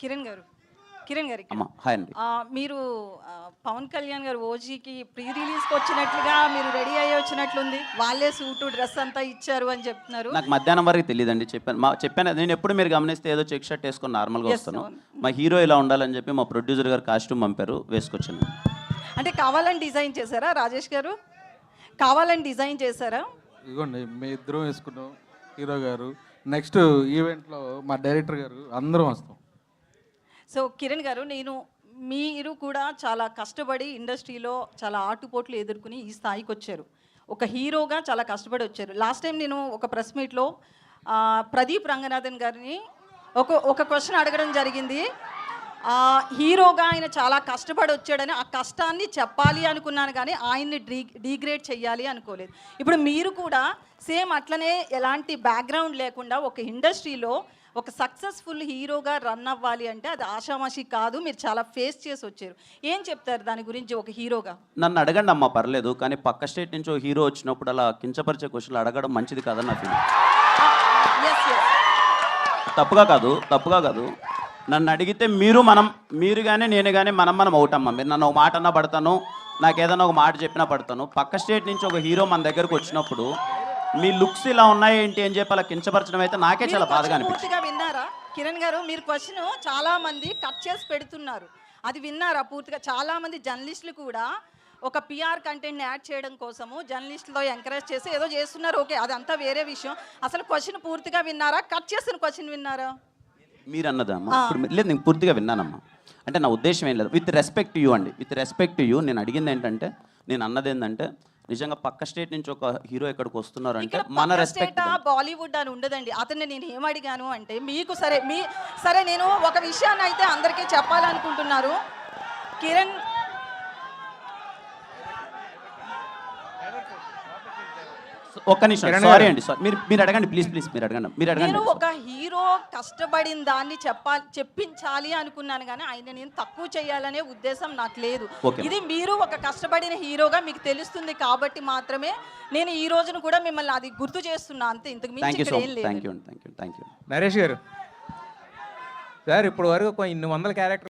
కిరణ్ గారు. కిరణ్ గారికి. ఆ, మీరు పవన్ కళ్యాణ్ గారు ఓజీకి ప్రీ రిలీజ్కి వచ్చినట్లుగా మీరు రెడీ అయ్యి వచ్చినట్లుంది. వాళ్ళే సూటు డ్రెస్ అంతా ఇచ్చారు అని చెప్తున్నారు. నాకు మధ్యాహ్నం వరకు తెలియదండి చెప్పాను. మా చెప్పాను నేను ఎప్పుడు మీరు గమనిస్తే ఏదో చెక్ షర్ట్ వేసుకొని నార్మల్గా వస్తాను. మా హీరో ఇలా ఉండాలని చెప్పి మా ప్రొడ్యూసర్ గారు కాస్ట్యూమ్ పంపారు వేసుకొచ్చాను. అంటే కావాలని డిజైన్ చేశారా రాజేష్ గారు? కావాలని డిజైన్ చేశారా? ఇదిగోండి మీ ఇద్దరం వేసుకున్నాం హీరో గారు. నెక్స్ట్ ఈవెంట్లో మా డైరెక్టర్ గారు అందరం వస్తాం. సో కిరణ్ గారు నేను మీరు కూడా చాలా కష్టపడి ఇండస్ట్రీలో చాలా ఆటుపోట్లు ఎదుర్కొని ఈ స్థాయికి వచ్చారు. ఒక హీరోగా చాలా కష్టపడి వచ్చారు. లాస్ట్ టైం నేను ఒక ప్రెస్ మీట్లో ప్రదీప్ రంగనాథన్ గారిని ఒక ఒక క్వశ్చన్ అడగడం జరిగింది. హీరోగా ఆయన చాలా కష్టపడి వచ్చాడని ఆ కష్టాన్ని చెప్పాలి అనుకున్నాను కానీ ఆయన్ని డీ డీగ్రేడ్ చేయాలి అనుకోలేదు. ఇప్పుడు మీరు కూడా సేమ్ అట్లనే ఎలాంటి బ్యాక్గ్రౌండ్ లేకుండా ఒక ఇండస్ట్రీలో ఒక సక్సెస్ఫుల్ హీరోగా రన్ అవ్వాలి అంటే అది ఆషామాషి కాదు మీరు చాలా ఫేస్ చేసి వచ్చారు. ఏం చెప్తారు దాని గురించి ఒక హీరోగా? నన్ను అడగండి అమ్మ పర్లేదు కానీ పక్క స్టేట్ నుంచి ఓ హీరో వచ్చినప్పుడు అలా కించపరిచే క్వశ్చన్లు అడగడం మంచిది కాదని నా ఫీలింగ్ ఎస్ ఎస్ తప్పుగా కాదు తప్పుగా కాదు. నన్ను అడిగితే మీరు మనం మీరు కానీ నేను కానీ మనం మనం అవుటమ్మా మీరు నన్ను ఒక మాట అన్నా పడతాను నాకు ఏదైనా ఒక మాట చెప్పినా పడతాను. పక్క స్టేట్ నుంచి ఒక హీరో మన దగ్గరకు వచ్చినప్పుడు మీ లుక్స్ ఇలా ఉన్నాయి ఏంటి అని చెప్పి అలా కించపరచడం అయితే నాకే చాలా బాధగా అనిపించింది. పూర్తిగా విన్నారా? కిరణ్ గారు మీరు క్వశ్చన్ చాలా మంది కట్ చేసి పెడుతున్నారు. అది విన్నారా పూర్తిగా? చాలా మంది జర్నలిస్టులు కూడా ఒక పిఆర్ కంటెంట్ యాడ్ చేయడం కోసము జర్నలిస్టులో ఎంకరేజ్ చేసి ఏదో చేస్తున్నారు. ఓకే అదంతా వేరే విషయం. అసలు క్వశ్చన్ పూర్తిగా విన్నారా? కట్ చేసిన క్వశ్చన్ విన్నారా? మీరు అన్నదమ్మా ఇప్పుడు మీ- లేదు నేను పూర్తిగా విన్నానమ్మా. అంటే నా ఉద్దేశం ఏం లేదు. విత్ రెస్పెక్ట్ యూ అండి. విత్ రెస్పెక్ట్ యూ నేను అడిగింది ఏంటంటే నేను అన్నది ఏంటంటే నిజంగా పక్క స్టేట్ నుంచి ఒక హీరో ఇక్కడికి వస్తున్నారు అంటే మన రెస్పెక్ట్ స్టేటా? బాలీవుడ్ అని ఉండదండి. అతన్ని నేను ఏం అడిగాను అంటే మీకు సరే మీ సరే నేను ఒక విషయాన్ని అయితే అందరికీ చెప్పాలనుకుంటున్నారు. కిరణ్ ఒక్క నిమిషం. సారీ అండి సారీ మీరు మీరు అడగండి ప్లీజ్ ప్లీజ్ మీరు అడగండి మీరు అడగండి. నేను ఒక హీరో కష్టపడిన దాన్ని చెప్పాలి చెప్పించాలి అనుకున్నాను కానీ ఆయన నేను తక్కువ చేయాలనే ఉద్దేశం నాకు లేదు. Okay. ఇది మీరు ఒక కష్టపడిన హీరోగా మీకు తెలుస్తుంది కాబట్టి మాత్రమే నేను ఈ రోజున కూడా మిమ్మల్ని అది గుర్తు చేస్తున్నా అంతే. ఇంతకు మించి థ్యాంక్ యూ ఇక్కడ సో ఏం మచ్ థ్యాంక్ లేదు you thank you thank you Naresh గారు. సార్ ఇప్పుడు వరకు కొ- ఇన్ని వందల క్యారెక్టర్